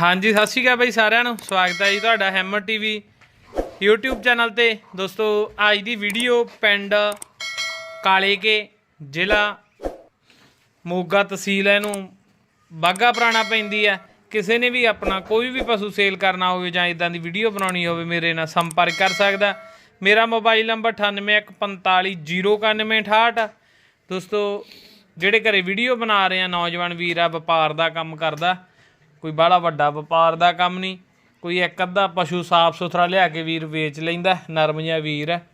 ਹਾਂਜੀ, ਸਤਿ ਸ਼੍ਰੀ ਅਕਾਲ ਬਾਈ ਸਾਰਿਆਂ ਨੂੰ। ਸਵਾਗਤ ਹੈ ਜੀ ਤੁਹਾਡਾ ਹੈਮਰ ਟੀਵੀ YouTube ਚੈਨਲ ਤੇ। ਦੋਸਤੋ, ਅੱਜ ਦੀ ਵੀਡੀਓ ਪਿੰਡ ਕਾਲੇਕੇ ਜ਼ਿਲ੍ਹਾ ਮੋਗਾ ਤਹਿਸੀਲ ਹੈ ਇਹਨੂੰ। ਬਾਗਾ ਪੁਰਾਣਾ ਪੈਂਦੀ ਹੈ। ਕਿਸੇ ਨੇ ਵੀ ਆਪਣਾ ਕੋਈ ਵੀ ਪਸ਼ੂ ਸੇਲ ਕਰਨਾ ਹੋਵੇ ਜਾਂ ਇਦਾਂ ਦੀ ਵੀਡੀਓ ਬਣਾਉਣੀ ਹੋਵੇ, ਮੇਰੇ ਨਾਲ ਸੰਪਰਕ ਕਰ ਸਕਦਾ। ਮੇਰਾ ਮੋਬਾਈਲ ਨੰਬਰ 9815409168 ਦੋਸਤੋ, ਜਿਹੜੇ ਘਰੇ ਵੀਡੀਓ ਬਣਾ ਰਹੇ ਆ, ਨੌਜਵਾਨ ਵੀਰ ਆ, ਵਪਾਰ ਦਾ ਕੰਮ ਕਰਦਾ। ਕੋਈ ਬਾਹਲਾ ਵੱਡਾ ਵਪਾਰ ਦਾ ਕੰਮ ਨਹੀਂ, ਕੋਈ ਇੱਕ ਅੱਧਾ ਪਸ਼ੂ ਸਾਫ਼ ਸੁਥਰਾ ਲਿਆ ਕੇ ਵੀਰ ਵੇਚ ਲੈਂਦਾ, ਨਰਮ ਜਿਹਾ ਵੀਰ ਹੈ।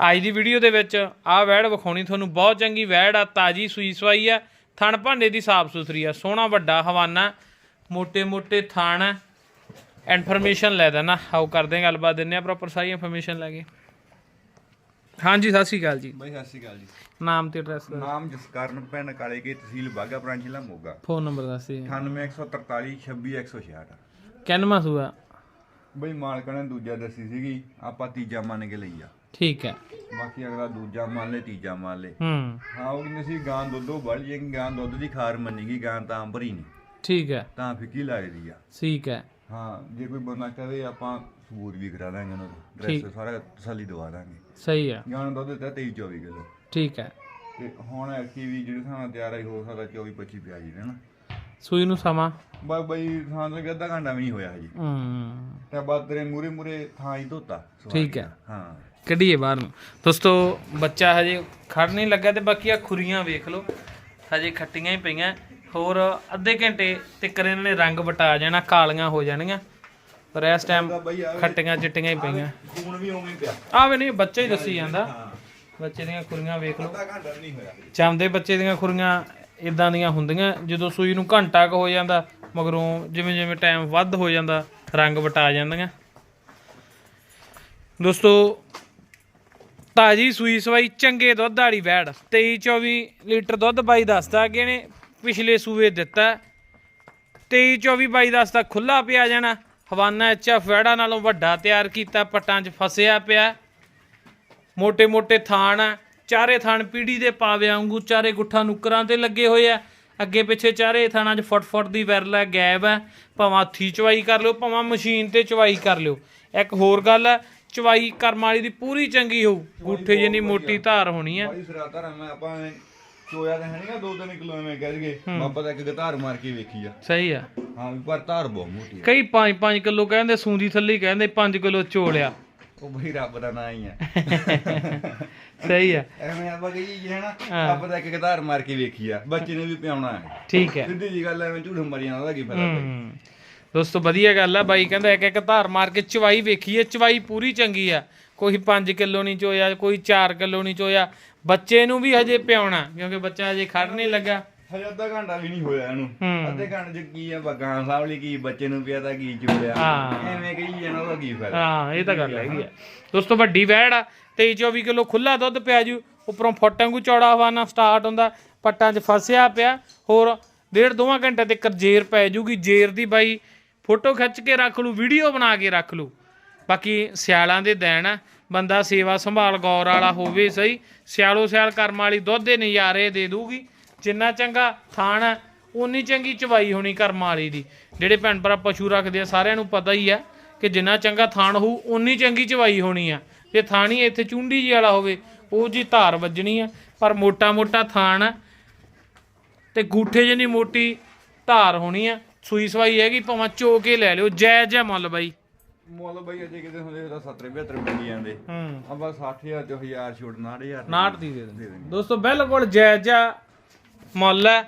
ਅੱਜ ਦੀ ਵੀਡੀਓ ਦੇ ਵਿੱਚ ਆਹ ਵੈੜ ਵਿਖਾਉਣੀ, ਤੁਹਾਨੂੰ ਬਹੁਤ ਚੰਗੀ ਵੈੜ ਆ, ਤਾਜੀ ਸੂਈ ਸਵਾਈ ਆ, ਥਣ ਭਾਂਡੇ ਦੀ ਸਾਫ਼ ਸੁਥਰੀ ਆ, ਸੋਹਣਾ ਵੱਡਾ ਹਵਾਨਾ ਮੋٹے-ਮੋٹے ਥਣ ਇਨਫੋਰਮੇਸ਼ਨ ਲੈ ਦੇਣਾ ਹਾਉ ਕਰਦੇ ਗੱਲਬਾਤ ਦਿੰਨੇ ਆ ਪ੍ਰੋਪਰ ਸਾਰੀ ਇਨਫੋਰਮੇਸ਼ਨ ਲੈ ਕੇ। ਹਾਂਜੀ ਸਤਿ ਸ਼੍ਰੀ ਅਕਾਲ ਜੀ। ਬਾਈ ਸਤਿ ਸ਼੍ਰੀ ਅਕਾਲ ਜੀ। ਨਾਮ ਤੇ ਐਡਰੈਸ ਨਾਮ ਜਸਕਰਨ ਪਿੰਡ ਕਾਲੇ ਕੀ ਤਹਿਸੀਲ ਬਾਗਾ ਪ੍ਰਾਂਤ ਜ਼ਿਲ੍ਹਾ ਮੋਗਾ। ਫੋਨ ਨੰਬਰ ਦੱਸ ਦਿਓ। 98143 26166 ਕਿੰਨਵਾਂ ਸੂਆ? ਬਈ ਮਾਲਕਾਂ ਨੇ ਦੂਜਾ ਦੱਸੀ ਸੀਗੀ ਆਪਾਂ ਤੀਜਾ ਮੰਨ ਕੇ ਲਈ ਆ। ਠੀਕ ਹੈ। ਬਾਕੀ ਅਗਲਾ ਦੂਜਾ ਮੰਨ ਲੇ ਤੀਜਾ ਮੰਨ ਲੇ। ਹੂੰ। ਹਾਂ ਉਹ ਕਹਿੰਦੇ ਸੀ ਗਾਂ ਦੁੱਧੋਂ ਵੱਧ ਜਾਏਗੀ ਗਾਂ ਦੁੱਧ ਦੀ ਖਾਰ ਮੰਨੀਗੀ ਗਾਂ ਤਾਂ ਭਰੀ ਨਹੀਂ ਠੀਕ ਹੈ। ਤਾਂ ਫਿੱਕੀ ਲੱਗਦੀ ਆ। ਠੀਕ ਹੈ। ਹਾਂ ਜੇ ਕੋਈ ਬੰਦਾ ਕਹੇ ਆਪਾਂ ਸਬੂਤ ਵੀ ਕਰਾ ਦਾਂਗੇ ਉਹਨਾਂ ਦਾ ਡਰੈਸ ਸਾਰਾ ਤਸੱਲੀ ਦਵਾ ਦਾਂਗੇ ਸਹੀ ਹੈ ਗਾਂ ਦਾ ਦੁੱਧ ਦਿੱਤਾ 23 24 ਕਿਲੋ। ਠੀਕ ਹੈ ਤੇ ਹੁਣ ਐਕੀ ਵੀ ਜਿਹੜੇ ਨਾਲ ਤਿਆਰ ਆਈ ਹੋ ਸਕਦਾ 24 25 ਪਿਆ ਜੀ ਨਾ ਸੂਈ ਨੂੰ ਸਮਾਂ। ਬਾ ਬਈ ਥਾਂ ਤੋਂ ਅੱਧਾ ਘੰਟਾ ਵੀ ਨਹੀਂ ਹੋਇਆ ਹਜੇ। ਹੂੰ। ਤੇ ਬਾਅਦ ਤੇਰੇ ਮੂਰੇ ਮੂਰੇ ਥਾਂ ਹੀ ਧੋਤਾ ਠੀਕ ਹੈ ਹਾਂ। ਕੱਢੀਏ ਬਾਹਰ ਨੂੰ। ਦੋਸਤੋ ਬੱਚਾ ਹਜੇ ਖੜ ਨਹੀਂ ਲੱਗਾ ਤੇ ਬਾਕੀ ਆ ਖੁਰੀਆਂ ਵੇਖ ਲਓ। ਹਜੇ ਖੱਟੀਆਂ ਹੀ ਪਈਆਂ। ਹੋਰ ਅੱਧੇ ਘੰਟੇ ਤੱਕਰ ਇਹਨਾਂ ਨੇ ਰੰਗ ਵਟਾ ਜਾਣਾ ਕਾਲੀਆਂ ਹੋ ਜਾਣੀਆਂ। ਪਰ ਇਸ ਟਾਈਮ ਖੱਟੀਆਂ ਚਿੱਟੀਆਂ ਹੀ ਪਈਆਂ। ਖੂਨ ਵੀ ਉਵੇਂ ਪਿਆ। ਆਵੇ ਨਹੀਂ ਬੱਚਾ ਹੀ ਦੱਸੀ ਜਾਂਦਾ। ਬੱਚੇ ਦੀਆਂ ਖੁਰੀਆਂ ਵੇਖ ਲਓ। ਘੰਟਾ ਨਹੀਂ ਹੋਇਆ। ਬੱਚੇ ਦੀਆਂ ਖੁਰੀਆਂ ਇਦਾਂ ਦੀਆਂ ਹੁੰਦੀਆਂ ਜਦੋਂ ਸੂਈ ਨੂੰ ਘੰਟਾ ਕੁ ਹੋ ਜਾਂਦਾ ਮਗਰੋਂ ਜਿਵੇਂ ਜਿਵੇਂ ਟਾਈਮ ਵੱਧ ਹੋ ਜਾਂਦਾ ਰੰਗ ਵਟਾ ਜਾਂਦੀਆਂ। ਦੋਸਤੋ ਤਾਜੀ ਸੂਈ ਸਵਾਈ ਚੰਗੇ ਦੁੱਧ ਵਾਲੀ ਵੈੜ 23 24 ਲੀਟਰ ਦੁੱਧ ਬਾਈ ਦੱਸਦਾ ਕਿ ਇਹਨੇ ਪਿਛਲੇ ਸੂਏ ਦਿੱਤਾ। 23 24 ਬਾਈ 10 ਤੱਕ ਖੁੱਲਾ ਪਿਆ ਜਾਣਾ। ਹਵਾਨਾ ਐਚਐਫ ਵੈੜਾ ਨਾਲੋਂ ਵੱਡਾ ਤਿਆਰ ਕੀਤਾ, ਪੱਟਾਂ 'ਚ ਫਸਿਆ ਪਿਆ। ਮੋਟੇ ਮੋਟੇ ਥਾਣ ਆ। ਚਾਰੇ ਥਾਣ ਪੀੜੀ ਦੇ ਪਾਵੇ ਵਾਂਗੂ, ਚਾਰੇ ਗੁੱਠਾਂ ਨੁਕਰਾਂ ਤੇ ਲੱਗੇ ਹੋਏ ਆ। ਅੱਗੇ ਪਿੱਛੇ ਚਾਰੇ ਥਾਣਾਂ 'ਚ ਫਟ ਫਟ ਦੀ ਵਿਰਲਾ ਗੈਬ ਹੈ ਭਾਵੇਂ ਹੱਥੀ ਚਵਾਈ ਕਰ ਲਿਓ, ਭਾਵੇਂ ਮਸ਼ੀਨ ਤੇ ਚਵਾਈ ਕਰ ਲਿਓ। ਇੱਕ ਹੋਰ ਗੱਲ ਹੈ ਚਵਾਈ ਕਰਮ ਵਾਲੀ ਦੀ ਪੂਰੀ ਚੰਗੀ ਹੋਊ। ਗੁੱਠੇ ਜਿੰਨੀ ਮੋਟੀ ਧਾਰ ਹੋਣੀ ਹੈ ਬੜੀ ਸਿਰਾ ਧਾਰਾਂ ਮੈਂ ਆਪਾਂ ਚੋਇਆ ਤਾਂ ਹੈ ਨਹੀਂਗਾ 2-3 ਕਿਲੋ ਐਵੇਂ ਕਹਿ ਦਈਏ। ਬਾਬਾ ਤਾਂ ਇੱਕ ਗਧਾਰ ਮਾਰ ਕੇ ਵੇਖੀ ਆ। ਸਹੀ ਆ। ਹਾਂ ਵੀ ਪਰ ਧਾਰ ਬਹੁਤ ਮੋਟੀ ਆ। ਕਈ 5-5 ਕਿਲੋ ਕਹਿੰਦੇ ਸੂੰਦੀ ਥੱਲੀ ਕਹਿੰਦੇ 5 ਕਿਲੋ ਚੋਲਿਆ। ਉਹ ਬਈ ਰੱਬ ਦਾ ਨਾਂ ਹੀ ਆ। ਸਹੀ ਆ। ਐਵੇਂ ਆਪਾਂ ਕਹੀਏ ਜੀ ਹੈ। ਨਾ ਆਪਾਂ ਤਾਂ ਇੱਕ ਗਧਾਰ ਮਾਰ ਕੇ ਵੇਖੀ ਆ। ਬੱਚੇ ਨੇ ਵੀ ਪਿਆਉਣਾ ਹੈ। ਠੀਕ ਹੈ। ਸਿੱਧੀ ਜੀ ਗੱਲ ਐਵੇਂ ਝੂਠ ਮਾਰੀ ਜਾਂਦਾ ਉਹਦਾ ਕੀ ਫਾਇਦਾ। ਦੋਸਤੋ ਵਧੀਆ ਗੱਲ ਆ ਬਾਈ ਕਹਿੰਦਾ ਇੱਕ ਇੱਕ ਧਾਰ ਮਾਰ ਕੇ ਚਵਾਈ ਵੇਖੀਏ ਚਵਾਈ ਪੂਰੀ ਚੰਗੀ ਆ। ਕੋਈ 5 ਕਿਲੋ ਨਹੀਂ ਚੋਇਆ ਕੋਈ 4 ਕਿਲੋ ਨਹੀਂ ਚੋਇਆ। ਬੱਚੇ ਨੂੰ ਵੀ ਹਜੇ ਪਿਆਉਣਾ ਕਿਉਂਕਿ ਬੱਚਾ ਹਜੇ ਖੜ ਨਹੀਂ ਲੱਗਾ। ਹਜੇ ਅੱਧਾ ਘੰਟਾ ਵੀ ਨਹੀਂ ਹੋਇਆ ਇਹਨੂੰ। ਅੱਧੇ ਘੰਟੇ ਚ ਕੀ ਆ ਬਗਾਂ ਸਾਹਿਬ ਲਈ ਕੀ ਬੱਚੇ ਨੂੰ ਪਿਆ ਤਾਂ ਕੀ ਚੁੜਿਆ ਹਾਂ। ਐਵੇਂ ਕਹੀ ਜਾਣਾ ਉਹਦਾ ਕੀ ਫਾਇਦਾ। ਹਾਂ ਇਹ ਤਾਂ ਗੱਲ ਹੈਗੀ ਆ। ਦੋਸਤੋ ਵੱਡੀ ਵੈੜ ਆ 23 24 ਕਿਲੋ ਖੁੱਲਾ ਦੁੱਧ ਪਿਆ ਜੂ ਉੱਪਰੋਂ ਫੁੱਟ ਵਾਂਗੂ ਚੌੜਾ ਹਵਾਨਾ ਸਟਾਰਟ ਹੁੰਦਾ ਪੱਟਾਂ 'ਚ ਫਸਿਆ ਪਿਆ ਹੋਰ ਡੇਢ ਦੋਵਾਂ ਘੰਟੇ ਤੇ ਜੇਰ ਪੈ ਜੂਗੀ ਜੇਰ ਦੀ ਬਾਈ ਫੋਟੋ ਖਿੱਚ ਕੇ ਰੱਖ ਲੂ ਵੀਡੀਓ ਬਣਾ ਕੇ ਰੱਖ ਲੂ ਬਾਕੀ ਸਿਆਲਾਂ ਦੇ ਦਿਨ ਆ ਬੰਦਾ ਸੇਵਾ ਸੰਭਾਲ ਗੌਰ ਵਾਲਾ ਹੋਵੇ ਸਹੀ, ਸਿਆਲੋ ਸਿਆਲ ਕਰਮ ਵਾਲੀ ਦੁੱਧ ਦੇ ਨਜ਼ਾਰੇ ਦੇ ਦੂਗੀ, ਜਿੰਨਾ ਚੰਗਾ ਥਾਣ ਆ ਉਨੀ ਚੰਗੀ ਚਵਾਈ ਹੋਣੀ ਕਰਮ ਵਾਲੀ ਦੀ। ਜਿਹੜੇ ਭੈਣ ਭਰਾ ਪਸ਼ੂ ਰੱਖਦੇ ਆ, ਸਾਰਿਆਂ ਨੂੰ ਪਤਾ ਹੀ ਆ ਕਿ ਜਿੰਨਾ ਚੰਗਾ ਥਾਣ ਹੋਊ ਉਨੀ ਚੰਗੀ ਚਵਾਈ ਹੋਣੀ ਆ। ਜੇ ਥਾਣੀ ਇੱਥੇ ਚੁੰਡੀ ਜੀ ਵਾਲਾ ਹੋਵੇ, ਉਹ ਜੀ ਧਾਰ ਵੱਜਣੀ ਆ, ਪਰ ਮੋਟਾ ਮੋਟਾ ਥਾਣ ਆ ਤੇ ਗੂਠੇ ਜਿੰਨੀ ਮੋਟੀ ਧਾਰ ਹੋਣੀ ਆ, ਸੂਈ ਸਵਾਈ ਹੈਗੀ, ਭਾਵੇਂ ਚੋ ਕੇ ਲੈ ਲਿਓ ਜੈ ਜੈ ਮੁੱਲ ਬਾਈ। ਮੁੱਲ ਬਈ ਅਜੇ ਕਿਤੇ ਹੁੰਦੇ ਤਾਂ 70 72 ਮਿਲ ਜਾਂਦੇ। ਹੂੰ। ਆਪਾਂ 60000 ਚ 1000 ਛੋੜ 90000 ਨਾਟ ਦੀ ਦੇ। ਦਿੰਦੇ। ਦੋਸਤੋ ਬਿਲਕੁਲ ਜਾਇਜ਼ ਆ ਮੁੱਲ ਹੈ।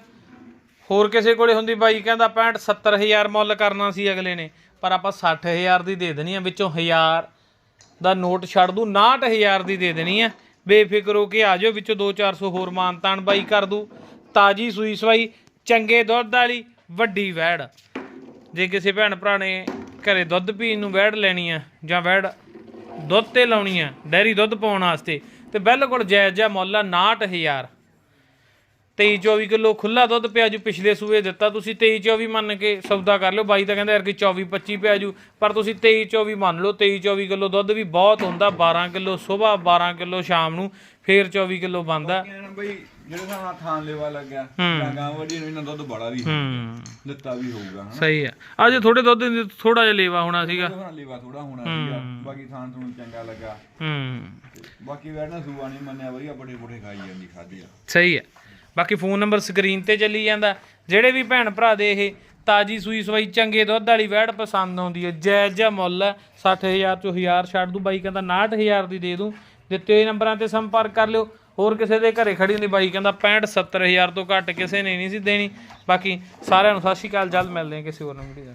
ਹੋਰ ਕਿਸੇ ਕੋਲੇ ਹੁੰਦੀ ਬਾਈ ਕਹਿੰਦਾ 65 70000 ਮੁੱਲ ਕਰਨਾ ਸੀ ਅਗਲੇ ਨੇ ਪਰ ਆਪਾਂ 60000 ਦੀ ਦੇ ਦੇਣੀ ਆ ਵਿੱਚੋਂ 1000 ਦਾ ਨੋਟ ਛੱਡ ਦੂ 69000 ਦੀ ਦੇ ਦੇਣੀ ਆ। ਬੇਫਿਕਰ ਹੋ ਕੇ ਆ ਜਾਓ ਵਿੱਚੋਂ 2-400 ਹੋਰ ਮਾਨਤਾਨ ਬਾਈ ਕਰ ਦੂ। ਤਾਜੀ ਸੂਈ ਸਵਾਈ ਚੰਗੇ ਦੁੱਧ ਵਾਲੀ ਵੱਡੀ ਵੈੜ। ਜੇ ਕਿਸੇ ਭੈਣ ਭਰਾ ਨੇ ਘਰੇ ਦੁੱਧ ਪੀਣ ਨੂੰ ਵੈੜ ਲੈਣੀ ਆ ਜਾਂ ਵੈੜ ਦੁੱਧ ਤੇ ਲਾਉਣੀ ਆ, ਡੈਰੀ ਦੁੱਧ ਪਾਉਣ ਵਾਸਤੇ, ਤੇ ਬਿਲਕੁਲ ਜਾਇਜ਼ ਜਿਹਾ ਮੁੱਲ ਆ 69000 23 24 ਕਿਲੋ ਖੁੱਲਾ ਦੁੱਧ ਪਿਆ ਜੂ ਪਿਛਲੇ ਸੂਏ ਦਿੱਤਾ ਤੁਸੀਂ 23 24 ਮੰਨ ਕੇ ਸੌਦਾ ਕਰ ਲਿਓ। ਬਾਈ ਤਾਂ ਕਹਿੰਦਾ ਯਾਰ ਕਿ 24 25 ਪਿਆ ਜੂ ਪਰ ਤੁਸੀਂ 23 24 ਮੰਨ ਲਓ 23 24 ਕਿਲੋ ਦੁੱਧ ਵੀ ਬਹੁਤ ਹੁੰਦਾ 12 ਕਿਲੋ ਸਵੇਰ 12 ਕਿਲੋ ਸ਼ਾਮ ਨੂੰ ਫੇਰ 24 ਕਿਲੋ ਬੰਦਾ ਬਈ ਜਿਹੜੇ ਹਿਸਾਬ ਨਾਲ ਥਾਂ ਲੈਵਾ ਲੱਗਿਆ ਜਾਂ ਗਾਂ ਵੱਡੀ ਨੂੰ ਇਹਨਾਂ ਦੁੱਧ ਬੜਾ ਵੀ ਹੂੰ। ਦਿੱਤਾ ਵੀ ਹੋਊਗਾ ਹਨਾ। ਸਹੀ ਹੈ ਅੱਜ ਥੋੜੇ ਦੁੱਧ ਥੋੜਾ ਜਿਹਾ ਲੇਵਾ ਹੋਣਾ ਸੀਗਾ। ਉਹਦੇ ਨਾਲ ਲੈਵਾ ਥੋੜਾ ਹੋਣਾ ਸੀਗਾ। ਬਾਕੀ ਥਾਂ ਤੁਹਾਨੂੰ ਚੰਗਾ ਲੱਗਾ। ਹੂੰ। ਬਾਕੀ ਵੈਣਾ ਸੂਆ ਨਹੀਂ ਮੰਨਿਆ ਵਧੀਆ ਬੜੇ ਬੜੇ ਖਾਈ ਜਾਂਦੀ ਖਾਦੀ ਆ। ਸਹੀ ਹੈ ਬਾਕੀ ਫੋਨ ਨੰਬਰ ਸਕਰੀਨ ਤੇ ਚੱਲੀ ਜਾਂਦਾ। ਜਿਹੜੇ ਵੀ ਭੈਣ ਭਰਾ ਦੇ ਇਹ ਤਾਜੀ ਸੂਈ ਸਵਾਈ ਚੰਗੇ ਦੁੱਧ ਵਾਲੀ ਵੈੜ ਪਸੰਦ ਆਉਂਦੀ ਹੈ, ਜੈ ਜੈ ਮੁੱਲ ਹੈ 60000 ਚੋਂ 1000 ਛੱਡ ਦੂੰ ਬਾਈ, ਕਹਿੰਦਾ 69000 ਦੀ ਦੇ ਦੂੰ। ਦਿੱਤੇ ਨੰਬਰਾਂ ਤੇ ਸੰਪਰਕ ਕਰ ਲਿਓ। ਹੋਰ ਕਿਸੇ ਦੇ ਘਰੇ ਖੜੀ ਹੁੰਦੀ ਬਾਈ, ਕਹਿੰਦਾ 65 70000 ਤੋਂ ਘੱਟ ਕਿਸੇ ਨੇ ਨਹੀਂ ਸੀ ਦੇਣੀ। ਬਾਕੀ ਸਾਰਿਆਂ ਨੂੰ ਸਤਿ ਸ਼੍ਰੀ ਅਕਾਲ, ਜਲਦ ਮਿਲਦੇ ਹਾਂ ਕਿਸੇ ਹੋਰ ਨੰਬਰ ਵੀਡੀਓ